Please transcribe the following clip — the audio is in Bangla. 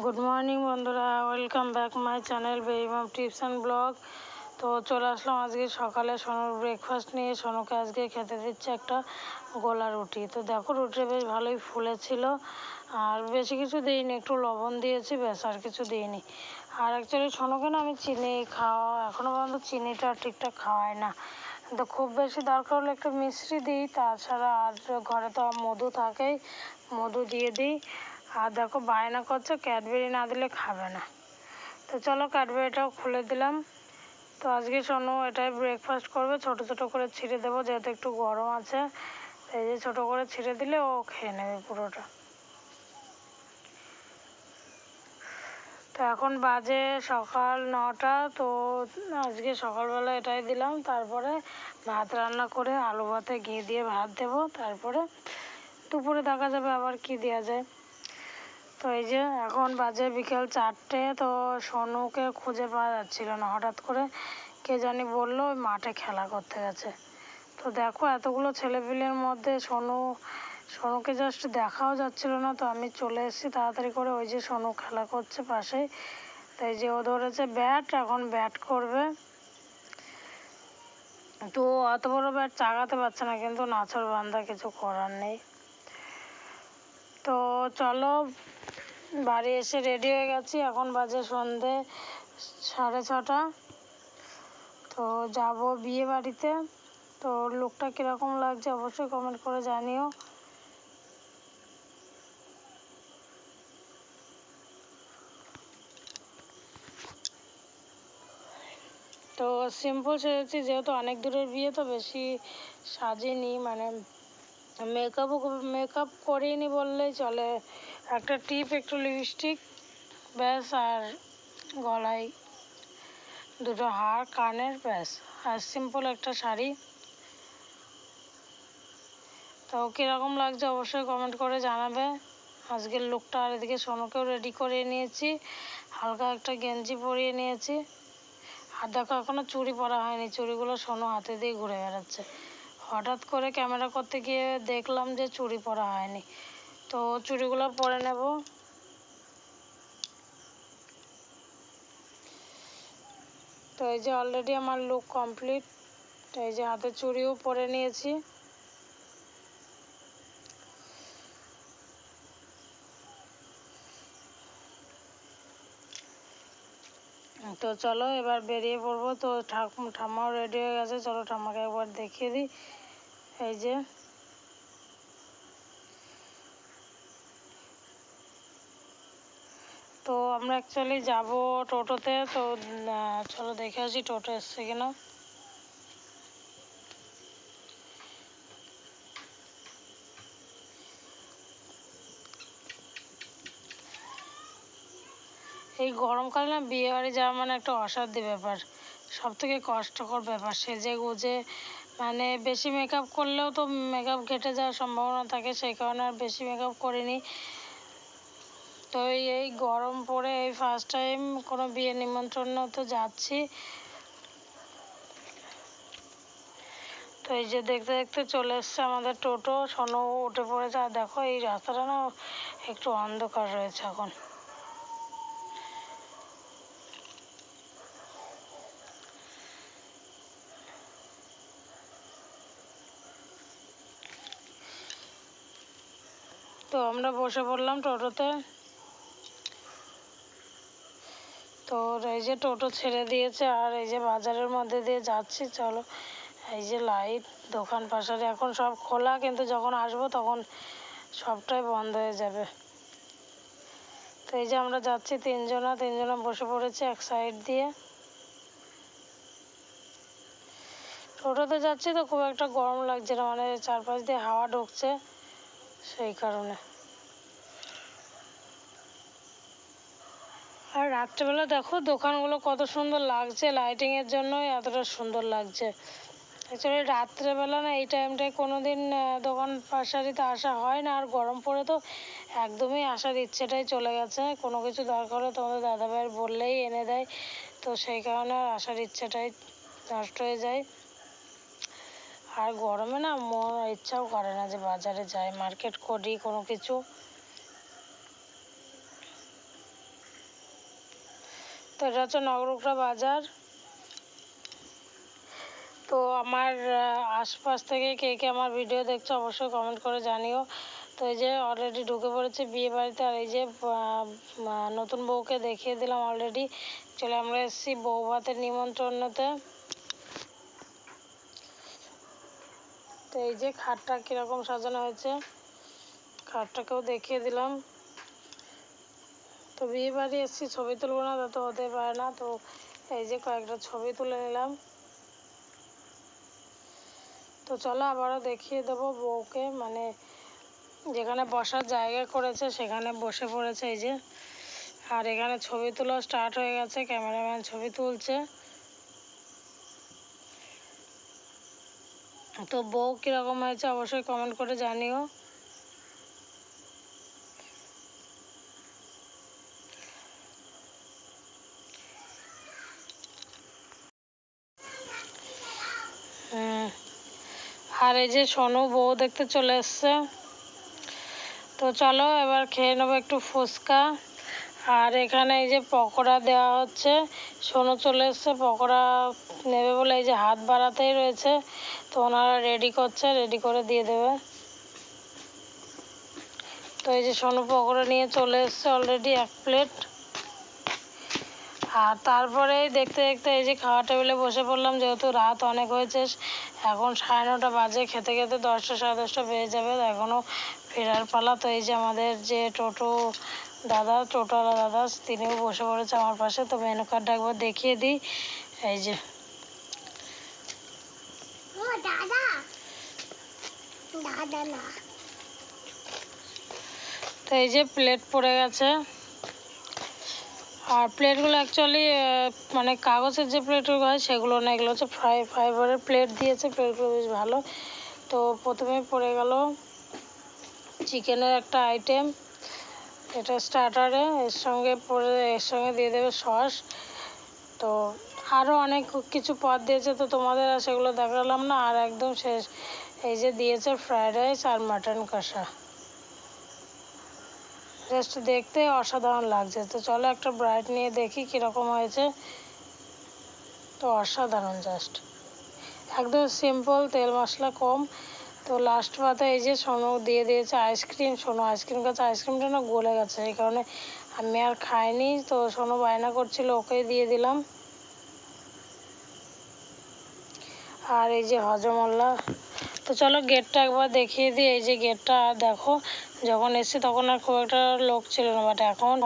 গুড মর্নিং বন্ধুরা। ওয়েলকাম ব্যাক মাই চ্যানেল বেইমাম টিপস অ্যান্ড ব্লগ তো চলে আসলাম আজকে সকালে সোনুর ব্রেকফাস্ট নিয়ে। সোনুকে আজকে খেতে দিচ্ছে একটা গোলা রুটি। তো দেখো, রুটিটা বেশ ভালোই ফুলেছিল। আর বেশি কিছু দিইনি, একটু লবণ দিয়েছি, ব্যাস, আর কিছু দিইনি। আর অ্যাকচুয়ালি সোনুকে না আমি চিনি, খাওয়া এখনও পর্যন্ত চিনিটা ঠিকঠাক খাওয়াই না। তো খুব বেশি দরকার হলে একটু মিশ্রি দিই। তাছাড়া আর ঘরে তো মধু থাকেই, মধু দিয়ে দিই। আর দেখো বায়না করছে ক্যাডবেরি না দিলে খাবে না। তো চলো ক্যাডবেরিটাও খুলে দিলাম। তো আজকে শোনো, এটাই ব্রেকফাস্ট করবে। ছোট ছোট করে ছিঁড়ে দেবো, যেহেতু একটু গরম আছে। এই যে ছোট করে ছিঁড়ে দিলে ও খেয়ে নেবে পুরোটা। তো এখন বাজে সকাল নটা। তো আজকে সকালবেলা এটাই দিলাম। তারপরে ভাত রান্না করে আলু ভাতে ঘি দিয়ে ভাত দেবো। তারপরে দুপুরে দেখা যাবে আবার কি দেওয়া যায়। তো এই যে এখন বাজে বিকেল চারটে, তো সোনুকে খুঁজে পাওয়া যাচ্ছিল না। হঠাৎ করে কে জানি বলল, ওই মাঠে খেলা করতে গেছে। তো দেখো, এতগুলো ছেলেপিলের মধ্যে সোনু, সোনুকে জাস্ট দেখাও যাচ্ছিল না। তো আমি চলে এসেছি তাড়াতাড়ি করে। ওই যে সোনু খেলা করছে পাশেই তাই যে ও ধরেছে ব্যাট এখন ব্যাট করবে। তো অত বড় ব্যাট চাগাতে পারছে না, কিন্তু নাচর বান্ধা কিছু করার নেই। তো চলো বাড়ি এসে রেডি হয়ে গেছি, এখন বাজে সন্ধে সাড়ে ছটা। তো যাব বিয়ে বাড়িতে। তো লুকটা কীরকম লাগছে অবশ্যই কমেন্ট করে জানিও। তো সিম্পল সেরেছি যেহেতু অনেক দূরের বিয়ে, তো বেশি সাজিনি মানে মেকআপও মেকআপ করিনি বললেই চলে। একটা টিপ, একটু লিপস্টিক ব্যাস, আর গলায় দুটো হার, কানের, ব্যাস। আর সিম্পল একটা শাড়ি। তো কীরকম লাগছে অবশ্যই কমেন্ট করে জানাবে। আজকের লুকটা আর এদিকে সোনুকেও রেডি করিয়ে নিয়েছি। হালকা একটা গেঞ্জি পরিয়ে নিয়েছি। আর দেখো এখনও চুড়ি পরা হয়নি। চুড়িগুলো সোনু হাতে দিয়ে ঘুরে বেড়াচ্ছে। হঠাৎ করে ক্যামেরা করতে গিয়ে দেখলাম যে চুড়ি পরা হয়নি। তো চুড়িগুলো পরে নেব। তো এই যে অলরেডি আমার লুক কমপ্লিট তো এই যে হাতে চুড়িও পরে নিয়েছি। তো চলো এবার বেরিয়ে পড়ব। তো ঠাকুর ঠাম্মাও রেডি হয়ে গেছে। চলো ঠাম্মাকে একবার দেখিয়ে দিই। এই যে তো আমরা অ্যাকচুয়ালি যাব টোটোতে। তো চলো দেখে আসি টোটো এসছে কিনা। এই গরমকালে না বিয়ে বাড়ি যাওয়া মানে একটা অসাধ্য ব্যাপার। সব থেকে কষ্টকর ব্যাপার। সেজে গুজে মানে বেশি মেকআপ করলেও তো মেকআপ ঘেটে যাওয়ার সম্ভাবনা থাকে, সেই কারণে আর বেশি মেকআপ করিনি। তো এই গরম পড়ে এই ফার্স্ট টাইম কোনো বিয়ে নিমন্ত্রণ তো যাচ্ছি। তো এই যে দেখতে দেখতে চলে এসছে আমাদের টোটো। সোনো উঠে পড়েছে। আর দেখো, এই রাস্তাটা না একটু অন্ধকার রয়েছে এখন। তো আমরা বসে পড়লাম টোটোতে। তো এই যে টোটো ছেড়ে দিয়েছে আর এই যে বাজারের মধ্যে দিয়ে যাচ্ছি, চলো। এই যে লাইট দোকান পাশারে এখন সব খোলা, কিন্তু যখন আসব তখন সবটাই বন্ধ হয়ে যাবে। তো এই যে আমরা যাচ্ছি তিনজনা তিনজনা বসে পড়েছি এক সাইড দিয়ে। টোটোতে যাচ্ছি তো খুব একটা গরম লাগছে না মানে চারপাশ দিয়ে হাওয়া ঢুকছে সেই কারণে। আর রাত্রেবেলা দেখো দোকানগুলো কত সুন্দর লাগছে লাইটিংয়ের জন্যই এতটা সুন্দর লাগছে। অ্যাকচুয়ালি রাত্রেবেলা না এই টাইমটায় কোনো দিন দোকান পাশারিতে আসা হয় না, আর গরম পড়ে তো একদমই আসার ইচ্ছেটাই চলে গেছে। কোনো কিছু দরকার হলে তোমাদের দাদাভাইয়ের বললেই এনে দেয়, তো সেই কারণে আর আসার ইচ্ছেটাই নষ্ট হয়ে যায়। আর গরমে না মন, ইচ্ছাও করে না যে বাজারে যাই মার্কেট করি কোনো কিছু। তো এটা হচ্ছে নগরুকরা বাজার। তো আমার আশপাশ থেকে কে কে আমার ভিডিও দেখছ অবশ্যই কমেন্ট করে জানিও। তো এই যে অলরেডি ঢুকে পড়েছে বিয়ে বাড়িতে আর এই যে নতুন বউকে দেখিয়ে দিলাম অলরেডি চলে আমরা এসেছি বউ ভাতের নিমন্ত্রণতে। তো এই যে খাটটা কীরকম সাজানো হয়েছে, খাটটাকেও দেখিয়ে দিলাম। তো বিয়ে বাড়ি এসেছি, ছবি তুলবো না, তা তো হতে পারে না। তো এই যে কয়েকটা ছবি তুলে নিলাম। তো চলো আবারও দেখিয়ে দেবো বউকে মানে যেখানে বসার জায়গা করেছে, সেখানে বসে পড়েছে এই যে। আর এখানে ছবি তোলা স্টার্ট হয়ে গেছে ক্যামেরাম্যান ছবি তুলছে। তো বউ কীরকম হয়েছে অবশ্যই কমেন্ট করে জানিও। আর এই যে সোনু বউ দেখতে চলে এসছে। তো চলো এবার খেয়ে নেব একটু ফুচকা। আর এখানে এই যে পকোড়া দেওয়া হচ্ছে। সোনু চলে এসছে, পকোড়া নেবে বলে এই যে হাত বাড়াতেই রয়েছে। তো ওনারা রেডি করছে রেডি করে দিয়ে দেবে। তো এই যে সোনু পকোড়া নিয়ে চলে এসছে অলরেডি এক প্লেট আর তারপরে দেখতে দেখতে এই যে খাওয়া টেবিলে বসে পড়লাম যেহেতু রাত অনেক হয়েছে এখন সাড়ে নটা বাজে খেতে খেতে দশটা সাড়ে দশটা বেজে যাবে এখনও ফেরার পালা। তো এই যে আমাদের যে টোটো দাদা টোটোওয়ালা দাদা তিনিও বসে পড়েছে আমার পাশে তো মেনু কার্ডটা একবার দেখিয়ে দিই। এই যে। তো এই যে প্লেট পড়ে গেছে। আর প্লেটগুলো অ্যাকচুয়ালি মানে কাগজের যে প্লেটগুলো হয় সেগুলো না, এগুলো হচ্ছে ফ্রাই ফাইবারের প্লেট দিয়েছে প্লেটগুলো বেশ ভালো। তো প্রথমে পড়ে গেল চিকেনের একটা আইটেম এটা স্টার্টারে এর সঙ্গে পরে, এর সঙ্গে দিয়ে দেবে সস তো আরও অনেক কিছু পদ দিয়েছে, তো তোমাদের আর সেগুলো দেখালাম না। আর একদম শেষ, এই যে দিয়েছে ফ্রায়েড রাইস আর মাটন কষা। জাস্ট দেখতে অসাধারণ লাগছে। তো চলো একটা ব্রাইট নিয়ে দেখি কীরকম হয়েছে। তো অসাধারণ জাস্ট একদম সিম্পল তেল মশলা কম। তো লাস্ট পাতে এই যে সোনু দিয়ে দিয়েছে আইসক্রিম সোনু আইসক্রিম খাচ্ছে আইসক্রিমটা না গলে গেছে, এই কারণে আমি আর খাইনি। তো সোনু বায়না করছিল, ওকেই দিয়ে দিলাম। আর এই যে হজমল্লা তো চলো গেটটা একবার দেখিয়ে দিই, এই যে গেটটা দেখো, যখন এসছি তখন আর খুব একটা লোক ছিল না বাট এখন